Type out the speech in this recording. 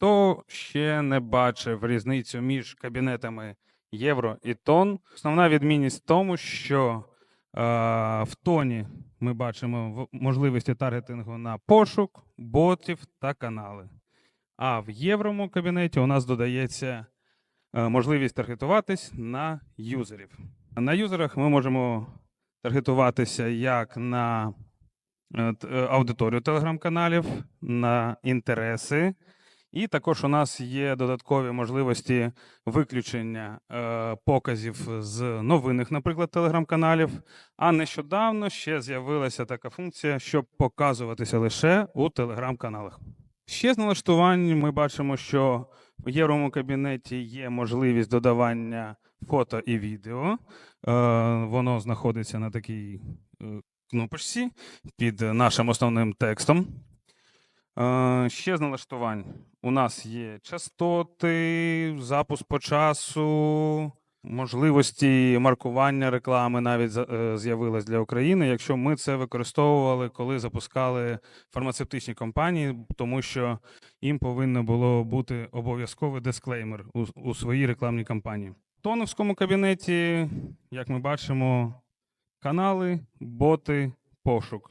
Хто ще не бачив різницю між кабінетами євро і тон? Основна відмінність в тому, що е, в тоні ми бачимо можливості таргетингу на пошук, ботів та канали. А в єврому кабінеті у нас додається е, можливість таргетуватись на юзерів. На юзерах ми можемо таргетуватися як на е, е, аудиторію телеграм-каналів, на інтереси. І також у нас є додаткові можливості виключення е, показів з новинних, наприклад, телеграм-каналів. А нещодавно ще з'явилася така функція, щоб показуватися лише у телеграм-каналах. Ще з налаштувань ми бачимо, що в єврому кабінеті є можливість додавання фото і відео. Е, воно знаходиться на такій е, кнопочці під нашим основним текстом. Е, Ще з налаштувань у нас є частоти, запуск по часу, можливості маркування реклами навіть е, з'явилось для України, якщо ми це використовували, коли запускали фармацевтичні компанії, тому що їм повинно було бути обов'язковий дисклеймер у, у своїй рекламній кампанії. В тоновському кабінеті, як ми бачимо, канали, боти, пошук.